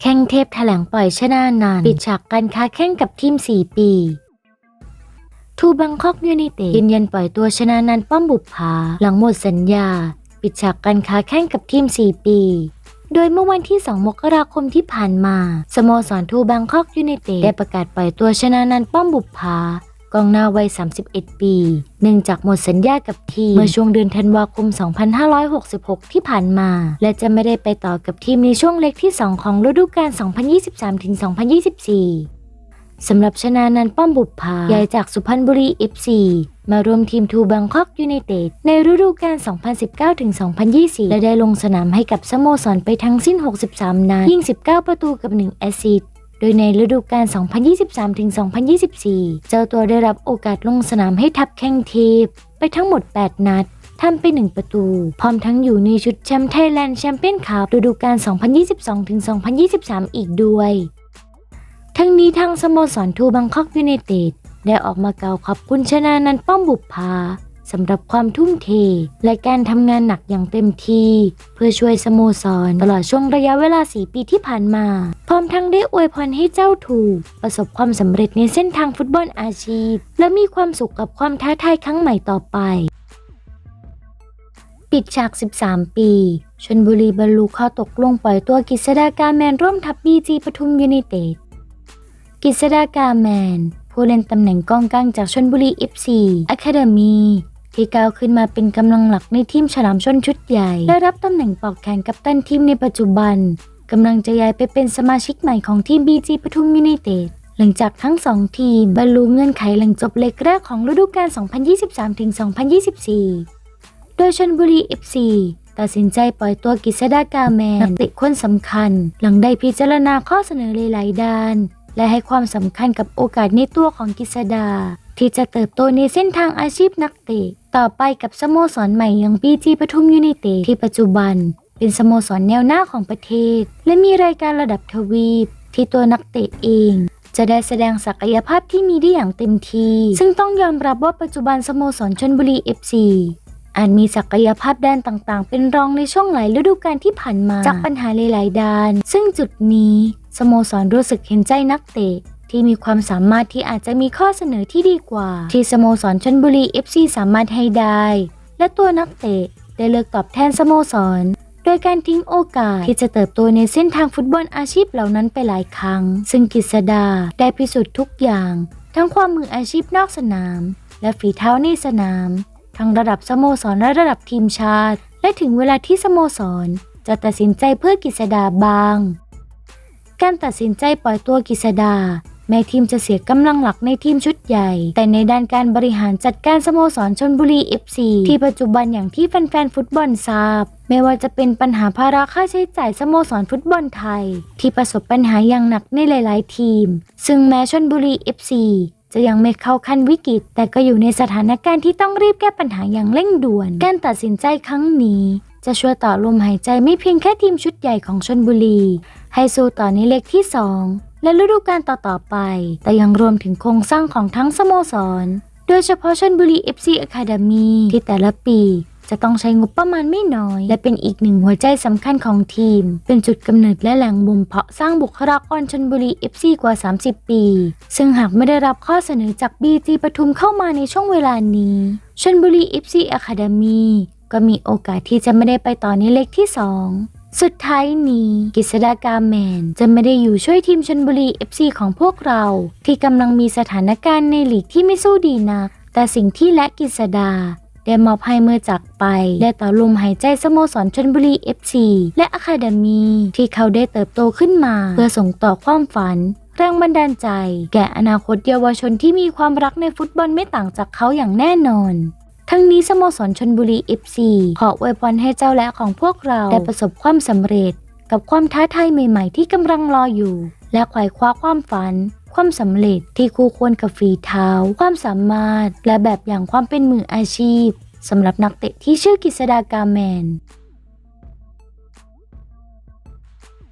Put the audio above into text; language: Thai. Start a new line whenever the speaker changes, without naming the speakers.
แข้งเทพแถลงปล่อยชนะนานปิดฉากการค้าแข่งกับทีม 4 ปี ทูบังคอกยูไนเต็ดยืนยันปล่อยตัวชนะนันป้อมบุปผาหลังหมดสัญญา ปิดฉากการค้าแข่งกับทีม 4 ปี โดยเมื่อวันที่ 2 มกราคมที่ผ่านมา สโมสรทูบังคอกยูไนเต็ดได้ประกาศปล่อยตัวชนะนันป้อมบุปผา กองหน้าวัย 31 ปี เนื่องจากหมดสัญญากับทีม เมื่อช่วงเดือนธันวาคม 2566 ที่ผ่านมา และจะไม่ได้ไปต่อกับทีมในช่วงเล็กที่ 2 ของฤดูกาล 2023-2024สำหรับชนะนันป้อมบุปผาย้ายจากสุพรรณบุรี FC มารวมทีมทูบังคอกยูไนเต็ดในฤดูกาล 2019-2020 และได้ลงสนามให้กับสโมสรไปทั้งสิ้น 63 นัดยิง 19 ประตูกับ 1 แอสซิสต์ โดยในฤดูกาล 2023-2024 เจ้าตัวได้รับโอกาสลงสนามให้ทัพแข้งเทพไปทั้งหมด 8 นัดทำไป 1 ประตู พร้อมทั้งอยู่ในชุดแชมป์ไทยแลนด์แชมเปี้ยนคัพฤดูกาล 2022-2023 อีกด้วย ทั้งนี้ทางสโมสรทูบังคอกยูไนเต็ดได้ออกมากล่าวขอบคุณชนะนันป้อมบุปผา สำหรับความทุ่มเท และการทำงานหนักอย่างเต็มที่ เพื่อช่วยสโมสรตลอดช่วงระยะเวลา 4 ปีที่ผ่านมา พร้อมทั้งได้อวยพรให้เจ้าถูก ประสบความสำเร็จในเส้นทางฟุตบอลอาชีพ และมีความสุขกับความท้าทายครั้งใหม่ต่อไป ปิดฉาก 13 ปีชนบุรีบรรลุข้อตกลงปล่อยตัวกิษดากาแมนร่วมทัพบีจีปทุมยูไนเต็ดกิษดากาแมนผู้เล่นตำแหน่งกองกลางจากชนบุรี FC Academy ที่ก้าวขึ้นมาเป็นกำลังหลักในทีมฉลามชนชุดใหญ่ ได้รับตำแหน่งปอกแขนกัปตันทีมในปัจจุบันกำลังจะย้ายไปเป็นสมาชิกใหม่ของทีม BG ปทุมยูไนเต็ดหลังจากทั้งสองทีมบรรลุเงื่อนไขหลังจบเล็กแรกของฤดูกาล 2023-2024 โดยชนบุรี FC ตัดสินใจปล่อยตัวกิษดากาแมนนักเตะคนสำคัญ หลังได้พิจารณาข้อเสนอหลายๆด้าน และให้ความสำคัญกับโอกาสในตัวของกิษดา ที่จะเติบโตในเส้นทางอาชีพนักเตะ ต่อไปกับสโมสรใหม่อย่างบีจีปทุมยูไนเต็ดที่ปัจจุบัน เป็นสโมสรแนวหน้าของประเทศ และมีรายการระดับทวีป ที่ตัวนักเตะเอง จะได้แสดงศักยภาพที่มีได้อย่างเต็มที่ ซึ่งต้องยอมรับว่าปัจจุบันสโมสรชนบุรี FC อาจมีศักยภาพด้านต่างๆ เป็นรองในช่วงหลายฤดูกาลที่ผ่านมาจากปัญหาหลายๆด้าน ซึ่งจุดนี้สโมสรรู้สึกเห็นใจนักเตะ ที่มีความสามารถที่อาจจะมีข้อเสนอที่ดีกว่า ที่สโมสรชนบุรี FC สามารถให้ได้ และตัวนักเตะได้เลือกตอบแทนสโมสร โดยการทิ้งโอกาสที่จะเติบโตในเส้นทางฟุตบอลอาชีพเหล่านั้นไปหลายครั้ง ซึ่งกิษดาได้พิสูจน์ทุกอย่าง ทั้งความมืออาชีพนอกสนาม และฝีเท้าในสนาม ทั้งระดับสโมสรและระดับทีมชาติ และถึงเวลาที่สโมสร จะตัดสินใจเพื่อกิษดาบาง การตัดสินใจปล่อยตัวกิษดา แม้ทีมจะเสียกำลังหลักในทีมชุดใหญ่ แต่ในด้านการบริหารจัดการสโมสรชนบุรี FC ที่ปัจจุบันอย่างที่แฟนๆฟุตบอลทราบ ไม่ว่าจะเป็นปัญหาภาระค่าใช้จ่ายสโมสรฟุตบอลไทย ที่ประสบปัญหาอย่างหนักในหลาย ๆ ทีม ซึ่งแม้ชนบุรี FC จะยังไม่เข้าขั้นวิกฤต แต่ก็อยู่ในสถานการณ์ที่ต้องรีบแก้ปัญหาอย่างเร่งด่วน การตัดสินใจครั้งนี้ จะช่วยต่อลมหายใจไม่เพียงแค่ทีมชุดใหญ่ของชนบุรี ให้สู้ต่อในเล็กที่ 2 และฤดูกาลต่อๆไป แต่ยังรวมถึงโครงสร้างของทั้งสโมสร โดยเฉพาะชนบุรี FC Academy ที่แต่ละปีจะต้องใช้งบประมาณไม่น้อย และเป็นอีกหนึ่งหัวใจสำคัญของทีม เป็นจุดกำเนิดและแหล่งบ่มเพาะสร้างบุคลากรชนบุรี FC กว่า 30 ปี ซึ่งหากไม่ได้รับข้อเสนอจาก BG ปทุมเข้ามาในช่วงเวลานี้ ชนบุรี FC Academy ก็มีโอกาสที่จะไม่ได้ไปต่อในเล็กที่ 2 สุดท้ายนี้กิษดากาแมนจะไม่ได้อยู่ช่วยทีมชนบุรี FC ของพวกเรา ที่กำลังมีสถานการณ์ในลีกที่ไม่สู้ดีนัก แต่สิ่งที่และกิษดาได้มอบให้เมื่อจากไป และต่อลมหายใจสโมสรชนบุรี FC และอะคาเดมีที่เขาได้เติบโตขึ้นมา เพื่อส่งต่อความฝันแรงบันดาลใจ แก่อนาคตเยาวชนที่มีความรักในฟุตบอลไม่ต่างจากเขาอย่างแน่นอน ทั้งนี้สโมสรชนบุรี FC ขออวยพรให้เจ้าและของพวกเราได้ประสบความสำเร็จ กับความท้าทายใหม่ๆ ที่กำลังรออยู่ และไขว่คว้าความฝัน ความสำเร็จที่คู่ควรกับฝีเท้า ความสามารถ และแบบอย่างความเป็นมืออาชีพสำหรับนักเตะที่ชื่อกิษดากาแมน